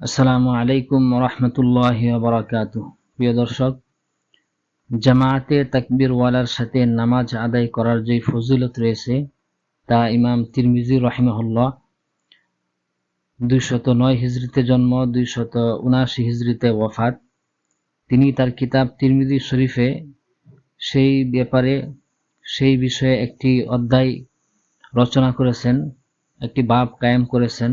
আসসালামু আলাইকুম রহমতুল্লাহ বারাকাত প্রিয় দর্শক, জামায়াতে তাকবিরওয়ালার সাথে নামাজ আদায় করার যে ফজিলত রয়েছে, তা ইমাম তিরমিজি রহিমহল্লা দুইশত নয় হিজড়িতে জন্ম, দুইশত উনাশি হিজড়িতে ওয়াফাত। তিনি তার কিতাব তিরমিজি শরীফে সেই ব্যাপারে, সেই বিষয়ে একটি অধ্যায় রচনা করেছেন, একটি বাব কায়েম করেছেন।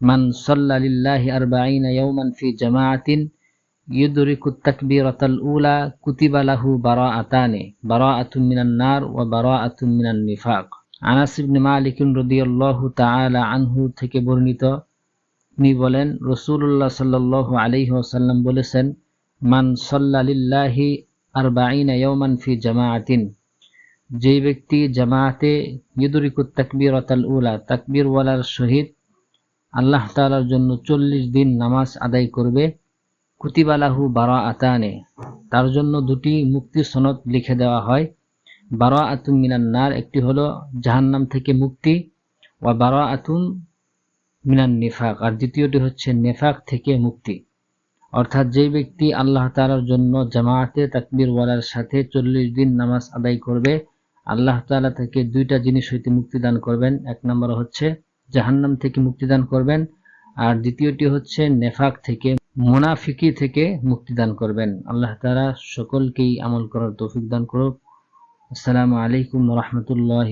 মান সাল্লাহ আরবাঈন ইয়ৌমান ফি জামাআতিন ইউদরিকু তাকবীরাতাল উলা কুতিবা লাহু বারাআতানি বারাআতুম মিনান নার ওয়া বারাআতুম মিনান নিফাক। আনাস ইবনে মালিক রাদিয়াল্লাহু তাআলা আনহু থেকে বর্ণিত তিনি বলেন রসুল্লাহ সাল্লাহ আলাইহি ওয়াসাল্লাম বলেছেন, মান সাল্লালিল্লাহি আরবাঈনা ইয়ামান ফি জামাআতিন যেই ব্যক্তি জামাআতে ইউদরিকু তাকবীরাতাল উলা, তাকবীরওয়ালার সহিত আল্লাহ তালার জন্য চল্লিশ দিন নামাজ আদায় করবে। কুতিবালাহু বারা আতানে তার জন্য দুটি মুক্তি সনদ লিখে দেওয়া হয়। বারা আতুম মিনান নার, একটি হলো জাহান্নাম থেকে মুক্তি, ওয়া বারা আতুম মিনান নেফাক, আর দ্বিতীয়টি হচ্ছে নেফাক থেকে মুক্তি। অর্থাৎ যে ব্যক্তি আল্লাহ তালার জন্য জামায়াতে তাকবিরওয়ালার সাথে চল্লিশ দিন নামাজ আদায় করবে, আল্লাহ তালা থেকে দুইটা জিনিস হইতে মুক্তি দান করবেন। এক নম্বর হচ্ছে জাহান্নাম থেকে মুক্তিদান করবেন। আর দ্বিতীয়টি হচ্ছে নেফাক থেকে, মোনাফিকি থেকে মুক্তিদান করবেন। আল্লাহ তারা সকলকেই আমল করার তৌফিক দান করুক। আসসালামু আলাইকুম রহমতুল্লাহ